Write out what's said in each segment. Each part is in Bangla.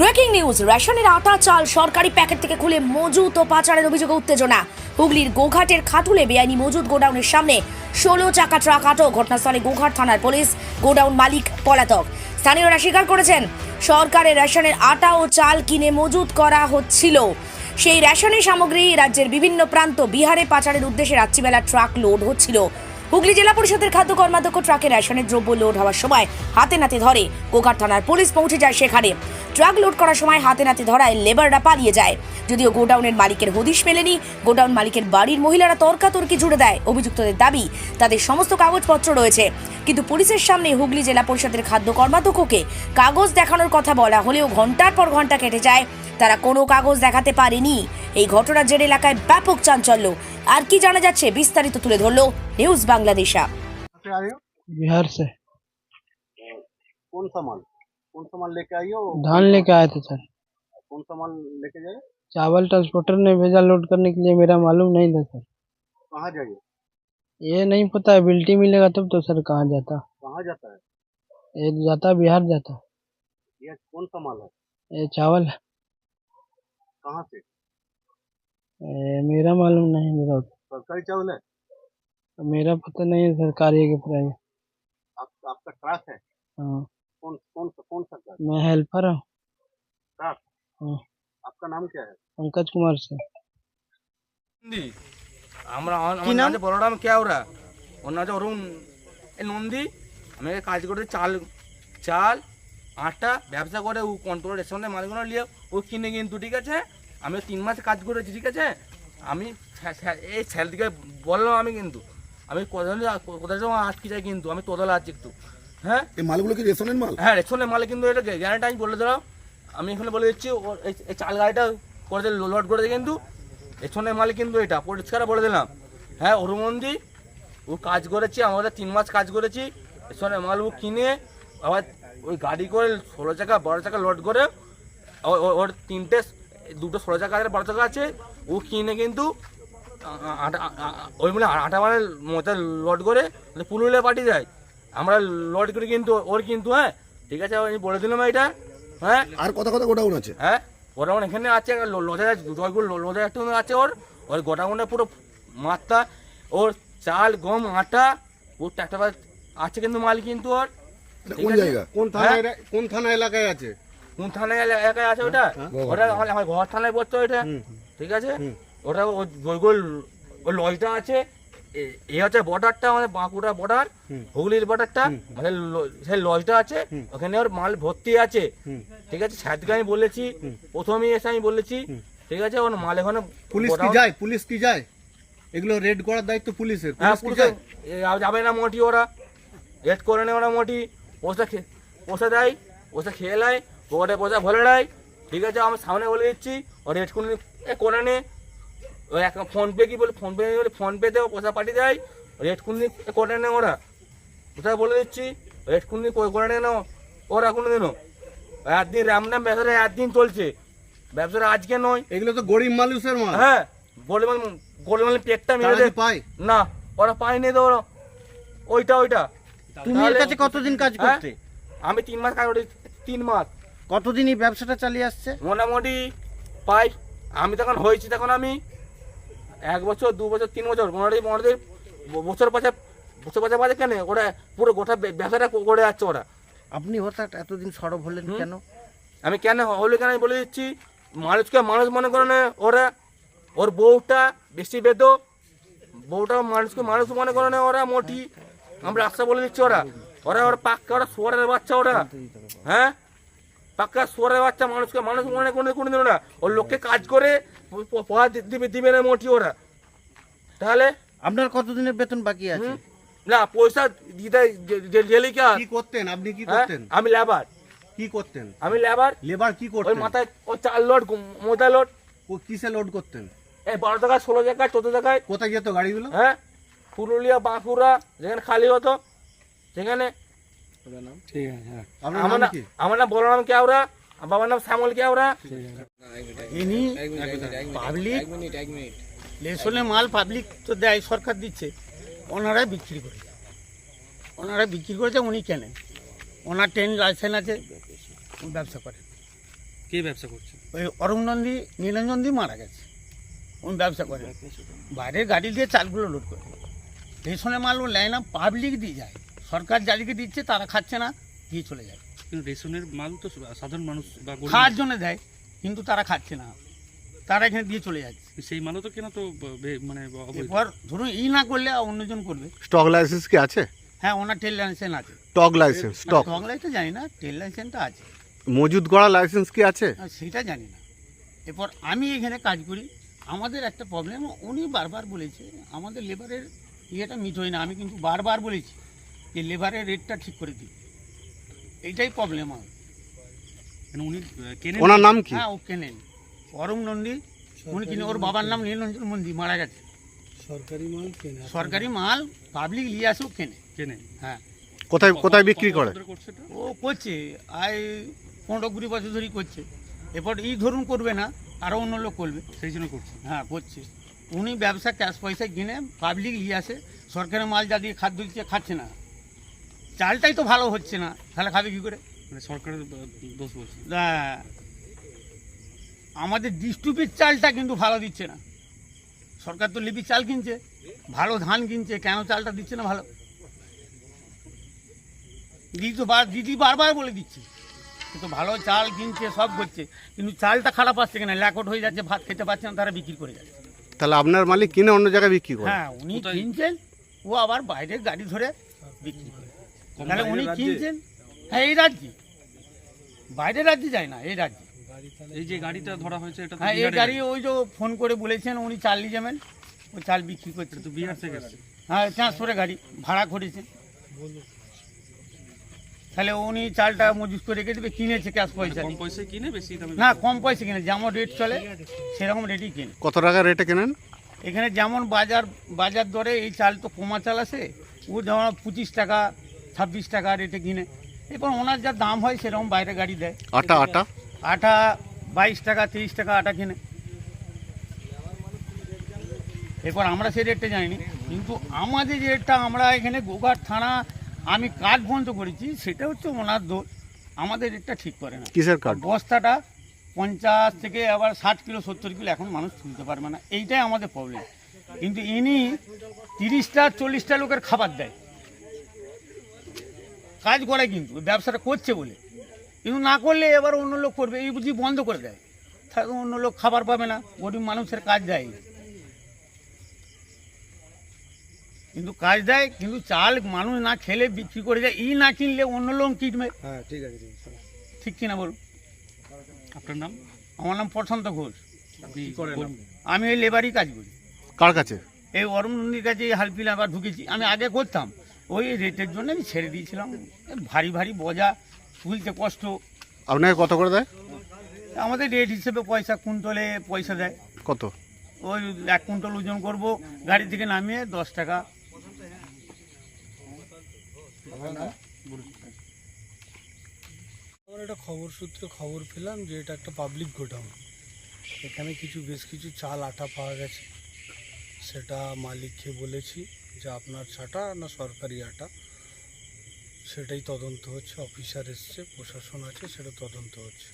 ব্রেকিং নিউজ, রেশনের আটা চাল সরকারি প্যাকেট থেকে খুলে মজুত ও পাচারের অভিযোগে উত্তেজনা। হুগলির গোঘাটের খাতুলে বেআইনি মজুদ গোডাউনের সামনে ষোলো চাকা ট্রাক আটক। ঘটনাস্থলে গোঘাট থানার পুলিশ, গোডাউন মালিক, পলাতক। স্থানীয়রা স্বীকার করেছেন, সরকারের রেশনের আটা ও চাল কিনে মজুত করা হচ্ছিল। সেই রেশনের সামগ্রী রাজ্যের বিভিন্ন প্রান্ত বিহারে পাচারের উদ্দেশ্যে রাত্রিবেলা ট্রাক লোড হচ্ছিল। হুগলি জেলা পরিষদের খাদ্য কর্মাধ্যক্ষ ট্রাকে রেশনের দ্রব্য লোড হওয়ার সময় হাতে নাতে ধরে কোকার থানার পুলিশ পৌঁছে যায় সেখানে। ট্রাক লোড করার সময় হাতে নাতে ধরায় লেবাররা পালিয়ে যায়। যদিও গোডাউনের মালিকের হদিশ মেলেনি, গোডাউন মালিকের বাড়ির মহিলারা তর্কাতর্কি জুড়ে দেয় অভিযুক্তদের দাবি, তাদের সমস্ত কাগজপত্র রয়েছে। কিন্তু পুলিশের সামনে হুগলি জেলা পরিষদের খাদ্য কর্মাধ্যক্ষকে কাগজ দেখানোর কথা বলা হলেও ঘণ্টার পর ঘণ্টা কেটে যায়। তারা কোনো কাগজ দেখাতে পারেনি। এই ঘটনার জের এলাকায় ব্যাপক চাঞ্চল্য। আর কি জানা যাচ্ছে বিস্তারিত তুলে ধরলো নিউজ বাংলাদেশা से आए हो बिहार से कौन सा माल कौन सा माल लेके आई हो धान लेके आए थे सर कौन सा माल लेके जाए चावल ट्रांसपोर्टर ने भेजा लोड करने के लिए मेरा मालूम नहीं था सर कहाँ जाइए ये नहीं पता एबिलिटी मिलेगा तब तो सर कहाँ जाता कहाँ जाता है ये जाता बिहार जाता ये कौन सा माल है ये चावल कहाँ से ये मेरा मालूम नहीं मेरा सरकारी चावल है मेरा पता नहीं है सरकारी है कि प्राइवेट आप, आपका ट्रक है हाँ कौन कौन सा कौन सा ट्रक मैं हेल्पर हूँ ट्रक हाँ आपका नाम क्या है पंकज कुमार से নন্দী আমরা আমার আমার নাম হচ্ছে বলরাম কেওরা ওর নাম হচ্ছে অরুণ এই নন্দী আমি এখানে কাজ করতে চাল চাল আটা ব্যবসা করে ও কন্ট্রোল রেস্টুরেন্টের মালিকগুলো নিয়ে ও কিনে কিন্তু ঠিক আছে আমি তিন মাস কাজ করেছি ঠিক আছে? আমি এই স্যালারিকে বললাম আমি কিন্তু। আমি কোথাও কোথাও যেন আটকে যাই কিন্তু আমি তোদলা আছি একটু। হ্যাঁ? এই মালগুলো কি রেশনের মাল? হ্যাঁ রেশনের মালে কিন্তু এটা গ্যারান্টি আমি বলে দিলাম। আমি এখানে বলে দিচ্ছি ওর এই- চাল গাড়িটা করে দিল লোড করে দিই কিন্তু। রেশনের মালে কিন্তু এটা পরিষ্কার বলে দিলাম। হ্যাঁ অরুমন্দি ও কাজ করেছি আমাদের তিন মাস কাজ করেছি। রেশনের মাল ও কিনে আবার ওই গাড়ি করে ষোলো চাকা বারো চাকা লোড করে ওর তিনটে দুটো ষোলো চাকা আছে বারো চাকা আছে ও কিনে কিন্তু ওই মানে আটা মানে মোটা লোড করে পুরুলিয়া পাঠিয়ে যায় আমরা লোড করি কিন্তু ওর কিন্তু হ্যাঁ? ঠিক আছে আমি বলে দিলাম এটা হ্যাঁ? আর কথা কথা গোডাউন আছে? হ্যাঁ? গোডাউন এখানে আছে লোধা জয়গুল লোধা একটু আছে ওর। ওর গোডাউনে পুরো মাত্রা ওর চাল গম আটা ওর একটা আছে কিন্তু মাল কিন্তু ওর। কোন জায়গা? কোন থানায় থানা কোন থানা এলাকায় আছে? কোন থানায় এলাকায় আছে ওটা? ওটা আমার আমার ঘর থানায় পড়ছে ওইটা। ঠিক আছে? ওটা ওই জয়গুল ওই লজটা আছে। এ- এই হচ্ছে বর্ডারটা আমাদের বাঁকুড়া বর্ডার হুগলির বর্ডারটা আমাদের সেই লজটা আছে। ওখানে ওর মাল ভর্তি আছে। ঠিক আছে? সাতকে আমি বলেছি। প্রথমেই এসে আমি বলেছি। ঠিক আছে? ওর মাল এখানে পুলিশ কি যায়? পুলিশ কি যায়? এগুলো রেড করার দায়িত্ব পুলিশের। হ্যাঁ যাবে না মোটি ওরা। রেড করে নেয় ওরা মোটি পোষা পোষা দেয়। পোষা খেয়ে নেয়। পকেটে পয়সা ভরে দেয় ঠিক আছে আমি সামনে বলে দিচ্ছি ও রেড করে এ করে নে। ওই এক ফোনপে কি বলে ফোনপে বলে ফোনপেতে পয়সা পাঠিয়ে দেয়। রেড কুন্দি করে নে ওরা। কোথায় বলে দিচ্ছি রেড কুন্দি করে নে না ওরা কোনো দিনও। একদিন রাম রামনাম ব্যবসাটা একদিন চলছে। ব্যবসাটা আজকে নয়। এগুলো তো গরিব মানুষের মাল। হ্যাঁ গরিব গরিব গোলমাল পেটটা মেরে পায়? না ওরা পায়নি তো ওরা। ওইটা ওইটা। তুমি এর কাছে কতদিন কাজ হ্যাঁ? করতে? আমি তিন মাস কাজ করি তিন মাস। কতদিন এই ব্যবসাটা চালিয়ে আসছে? মোটামুটি পাই। আমি তখন হয়েছি তখন আমি এক বছর দু বছর তিন বছর মোটামুটি মোটামুটি বছর পাঁচে বছর পাঁচে পাঁচে কেন? ওরা পুরো গোটা ব্যবসাটা করে যাচ্ছে ওরা। আপনি হঠাৎ এতদিন সরব হলেন কেন? আমি কেন হলে কেন আমি বলে দিচ্ছি মানুষকে মানুষ মনে করে না ওরা। ওর বউটা বেশি বেদ বউটা মানুষকে মানুষ মনে করে না ওরা মোটি। আমরা রাস্তা বলে দিচ্ছি ওরা। ওরা ওরা পাক্কা ওরা সোয়ারের বাচ্চা ওরা। হ্যাঁ? পাক্কা সোয়ারের বাচ্চা মানুষকে মানুষ মনে করে কোনো দিন ওরা ওর লোককে কাজ করে প- প- পয়সা দি- দিবে দিবে না মোটি ওরা। তাহলে? আপনার কতদিনের বেতন বাকি আছে? না পয়সা দিতে গেলে কি করতেন? আপনি কি হ্যাঁ? করতেন? আমি লেবার কি করতেন? আমি লেবার লেবার কি করতেন? ওই মাথায় ও চার লোড মোটা লোড ও কিসে লোড করতেন? এই বারো টাকা ষোলো টাকায় চোদ্দ টাকায় কোথায় যেত গাড়িগুলো? হ্যাঁ? পুরুলিয়া বাঁকুড়া যেখানে খালি হতো সেখানে ঠিক আছে হ্যাঁ। কেওড়া বাবার নাম শ্যামল কেওড়া পাবলিক লেসনে মাল পাবলিক তো দেয় সরকার দিচ্ছে। ওনারাই বিক্রি করে ওনারা বিক্রি করেছে উনি কেনেন। ওনার ট্রেন লাইসেন্স আছে ব্যবসা করেন। কে ব্যবসা করছে? ওই অরুণ নন্দী নীলনন্দী মারা গেছে। উনি ব্যবসা করে বাইরের গাড়ি দিয়ে চালগুলো লোড করে রেশনের মাল ও নেয় না পাবলিক দিয়ে যায়। সরকার যাদেরকে দিচ্ছে তারা খাচ্ছে না দিয়ে চলে যায়। কিন্তু রেশনের মাল তো সাধারণ মানুষ বা খাওয়ার জন্য দেয় কিন্তু তারা খাচ্ছে না। তারা এখানে দিয়ে চলে যাচ্ছে। সেই মালও তো কেনা তো মানে এরপর ধরুন ই না করলে অন্যজন করবে। স্টক লাইসেন্স কি আছে? হ্যাঁ ওনার টেল লাইসেন্স আছে। Stock licence stock. বাংলায় তো জানি না টেল লাইসেন্সটা আছে। মজুদ করা লাইসেন্স কি আছে? আর সেটা জানি না। এরপর আমি এখানে কাজ করি আমাদের একটা প্রবলেম উনি বারবার বলেছে আমাদের লেবারের ইয়েটা মিট হয় না আমি কিন্তু বারবার বলেছি। যে লেবারের রেটটা ঠিক করে দিই। এইটাই প্রবলেম আমার মানে উনি কেনেন? ওনার নাম কি? হ্যাঁ ও কেনেন। অরুণ নন্দী। উনি কিনে ওর বাবার নাম নীলরঞ্জন মন্দির মারা গেছে। সরকারি মাল কেনা সরকারি মাল পাবলিক নিয়ে আসেও কেনে। কেনে হ্যাঁ। কোথায় কোথায় বিক্রি করে? ও করছে। আই পনেরো কুড়ি বছর ধরেই করছে। এরপর এই ধরুন করবে না আরও অন্য লোক করবে। সেই জন্য করছে। হ্যাঁ করছে। উনি ব্যবসা ক্যাশ পয়সা কিনে পাবলিক নিয়ে আসে। সরকারের মাল যা দিয়ে খাদ্য দিচ্ছে খাচ্ছে না। চালটাই তো ভালো হচ্ছে না। তাহলে খাবে কী করে? মানে সরকারের দোষ বলছে। আমাদের ডিস্ট্রিবিউট চালটা কিন্তু ভালো দিচ্ছে না। সরকার তো লিপি চাল কিনছে ভালো ধান কিনছে কেন চালটা দিচ্ছে না ভালো? দিদি তো বার দিদি বারবার বলে দিচ্ছে তো ভালো চাল কিনছে সব করছে কিন্তু চালটা খারাপ আসছে কিনা? ল্যাকট হয়ে যাচ্ছে ভাত খেতে পারছে না তারা বিক্রি করে যাচ্ছে। তাহলে আপনার মালিক কিনে অন্য জায়গায় বিক্রি করে? হ্যাঁ উনি? কিনছেন ও আবার বাইরের গাড়ি ধরে বিক্রি তাহলে উনি রাজ্যে? কিনছেন? হ্যাঁ এই রাজ্যে। বাইরের রাজ্যে যায় না এই রাজ্যে। এই যে গাড়িটা ধরা হয়েছে এটা হ্যাঁ এই গাড়ি ওই যে ফোন করে বলেছেন উনি চাল নিয়ে যাবেন ওই চাল বিক্রি করছে। তো বিহার থেকে হ্যাঁ ট্রান্সফারে গাড়ি ভাড়া করেছে। তাহলে উনি চালটা মজুত করে রেখে দেবে কিনেছে ক্যাশ পয়সা কম পয়সায় কিনে বেশি দামে না কম পয়সা কিনে যেমন রেট চলে সেরকম রেটই কিনে। কত টাকা রেটে কেনেন? এখানে যেমন বাজার বাজার দরে এই চাল তো কমা চাল আছে ও যেমন পঁচিশ টাকা ছাব্বিশ টাকা রেটে কিনে। এরপর ওনার যা দাম হয় সেরকম বাইরে গাড়ি দেয়। আটা আটা? আটা বাইশ টাকা তিরিশ টাকা আটা কিনে। এরপর আমরা সেই রেটটা জানিনি কিন্তু আমাদের যে রেটটা আমরা এখানে গোঘাট থানা আমি কাজ বন্ধ করেছি সেটা হচ্ছে ওনার দোষ। আমাদের রেটটা ঠিক করে না। কিসের কার্ড? বস্তাটা পঞ্চাশ থেকে আবার ষাট কিলো সত্তর কিলো এখন মানুষ তুলতে পারবে না। এইটাই আমাদের প্রবলেম কিন্তু ইনি তিরিশটা চল্লিশটা লোকের খাবার দেয়। কাজ করে কিন্তু ব্যবসাটা করছে বলে। কিন্তু না করলে এবার অন্য লোক করবে এই বুঝি বন্ধ করে দেয়। তাহলে অন্য লোক খাবার পাবে না গরিব মানুষের কাজ দেয়। কিন্তু কাজ দেয় কিন্তু চাল মানুষ না খেলে বিক্রি করে দেয় ই না কিনলে অন্য লোক কিনবে। হ্যাঁ ঠিক আছে ঠিক কিনা বলুন? আপনার নাম? আমার নাম প্রশান্ত ঘোষ। আমি ওই লেবারই কাজ করি। কার কাছে? এই অরুণ নন্দীর কাছে হালপিল আবার ঢুকেছি। আমি আগে করতাম ওই রেটের জন্য আমি ছেড়ে দিয়েছিলাম। ভারী ভারী বোঝা তুলতে কষ্ট। আপনাকে কত করে দেয়? আমাদের রেট হিসেবে পয়সা কুইন্টলে পয়সা দেয়। কত? ওই এক কুইন্টল ওজন করব গাড়ি থেকে নামিয়ে দশ টাকা। আমার একটা খবর সূত্রে খবর পেলাম যে এটা একটা পাবলিক গোডাউন। এখানে কিছু বেশ কিছু চাল আটা পাওয়া গেছে। সেটা মালিককে বলেছি। যে আপনার ছাটা না সরকারি আটা সেটাই তদন্ত হচ্ছে অফিসার এসছে প্রশাসন আছে সেটা তদন্ত হচ্ছে।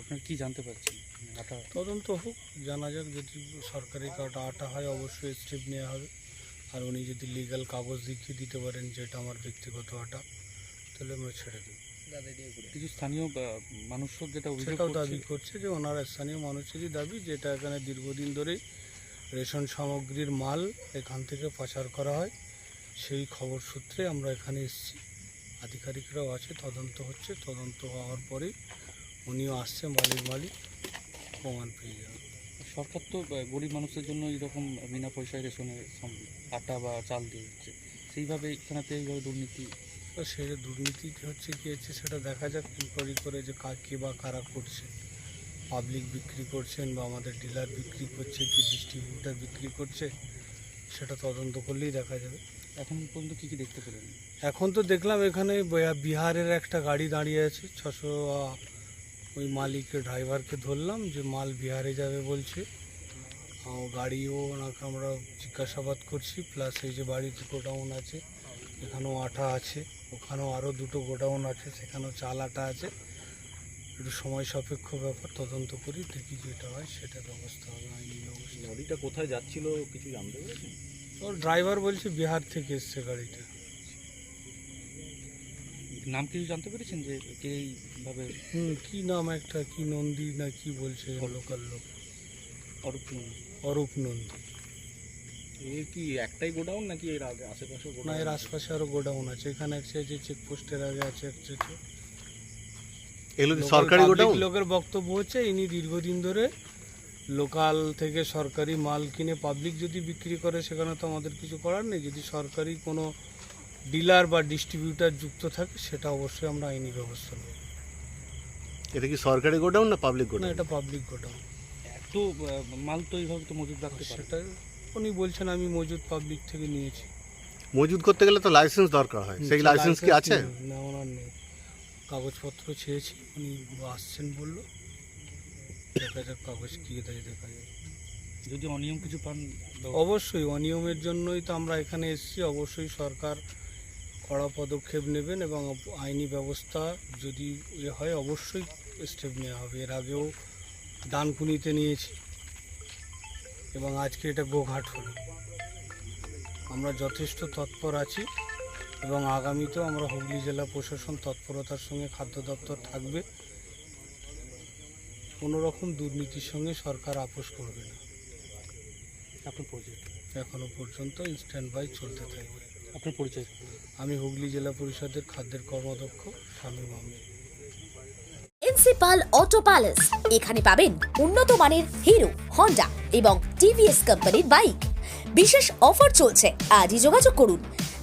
আপনার কি জানতে পারছেন? আটা তদন্ত হোক জানা যাক যদি সরকারি কাটা আটা হয় অবশ্যই স্টেপ নেওয়া হবে। আর উনি যদি লিগ্যাল কাগজ দেখিয়ে দিতে পারেন যে এটা আমার ব্যক্তিগত আটা তাহলে আমরা ছেড়ে দেবো। কিছু স্থানীয় মানুষও যেটা অভিযোগ সেটাও দাবি করছে যে ওনারা স্থানীয় মানুষেরই দাবি যেটা এখানে দীর্ঘদিন ধরেই রেশন সামগ্রীর মাল এখান থেকে পাচার করা হয়। সেই খবর সূত্রে আমরা এখানে এসেছি। আধিকারিকরাও আছে তদন্ত হচ্ছে। তদন্ত হওয়ার পরেই উনিও আসছে মালিক মালিক প্রমাণ পেয়ে যাবে সরকার তো গরিব মানুষের জন্য এরকম বিনা পয়সায় রেশনে সম- আটা বা চাল দিয়ে দিচ্ছে। সেইভাবে এখানেতে এইভাবে দুর্নীতি। সেই দুর্নীতি হচ্ছে কি হচ্ছে সেটা দেখা যাক ইনকোয়ারি করে যে কা কে বা কারা করছে। পাবলিক বিক্রি করছেন বা আমাদের ডিলার বিক্রি করছে কি ডিস্ট্রিবিউটার বিক্রি করছে সেটা তদন্ত করলেই দেখা যাবে। এখন পর্যন্ত কী কী দেখতে পেলেন? এখন তো দেখলাম এখানে বিহারের একটা গাড়ি দাঁড়িয়ে আছে ছশো ওই মালিকের ড্রাইভারকে ধরলাম যে মাল বিহারে যাবে বলছে। গাড়িও ওনাকে আমরা জিজ্ঞাসাবাদ করছি প্লাস এই যে বাড়িতে গোডাউন আছে এখানেও আটা আছে ওখানেও আরও দুটো গোডাউন আছে সেখানেও চাল আটা আছে। একটু সময় সাপেক্ষ ব্যাপার তদন্ত করি দেখি যেটা হয় সেটা ব্যবস্থা হবে আইনি ব্যবস্থা লরিটা কোথায় যাচ্ছিল কিছু জানতে পেরেছেন? ওর ড্রাইভার বলছে বিহার থেকে এসছে গাড়িটা। নাম কিছু জানতে পেরেছেন যে কে এইভাবে? হুম কি নাম একটা কি নন্দী না কি বলছে লোকাল লোক? অরূপ নন্দী। অরূপ নন্দী। এর কি একটাই গোডাউন নাকি এর আগে আশেপাশে না এর আশপাশে আরও গোডাউন আছে এখানে একটা আছে চেকপোস্টের আগে আছে আছে। এগুলো কি সরকারি গোডাউন? লোকের বক্তব্য হচ্ছে ইনি দীর্ঘদিন ধরে লোকাল থেকে সরকারি মাল কিনে পাবলিক যদি বিক্রি করে সেখানে তো আমাদের কিছু করার নেই। যদি সরকারি কোনো ডিলার বা ডিস্ট্রিবিউটার যুক্ত থাকে সেটা অবশ্যই আমরা আইনি ব্যবস্থা নেব। এটা কি সরকারি গোডাউন না পাবলিক গোডাউন? না এটা পাবলিক গোডাউন। এত মাল তো এইভাবে তো মজুদ রাখতে পারে। সেটা উনি বলছেন আমি মজুদ পাবলিক থেকে নিয়েছি। মজুদ করতে গেলে তো লাইসেন্স দরকার হয়। সেই লাইসেন্স কি আছে? না ওনার নেই। কাগজপত্র চেয়েছি উনি আসছেন বলল। দেখা যাক কাগজ কি দেয় দেখা যাক যদি অনিয়ম কিছু পান অবশ্যই অনিয়মের জন্যই তো আমরা এখানে এসেছি। অবশ্যই সরকার কড়া পদক্ষেপ নেবেন এবং আইনি ব্যবস্থা যদি এ হয় অবশ্যই স্টেপ নেওয়া হবে। এর আগেও ডানকুনিতে নিয়েছি এবং আজকে এটা গোঘাট হলো। আমরা যথেষ্ট তৎপর আছি। এবং আগামীতেও আমরা হুগলি জেলা প্রশাসন তৎপরতার সঙ্গে খাদ্য দপ্তর থাকবে। কোনো রকম দুর্নীতির সঙ্গে সরকার আপোষ করবে না। আপনার পরিচয় এখনও পর্যন্ত স্ট্যান্ড বাই চলতে থাকবে। আপনার পরিচয় আমি হুগলি জেলা পরিষদের খাদ্যের কর্মাধ্যক্ষ Shamim Ahmed. Principal auto palace এখানে পাবেন উন্নত মানের হিরো হন্ডা এবং টিভিএস কোম্পানির বাইক। বিশেষ অফার চলছে। আজই যোগাযোগ করুন।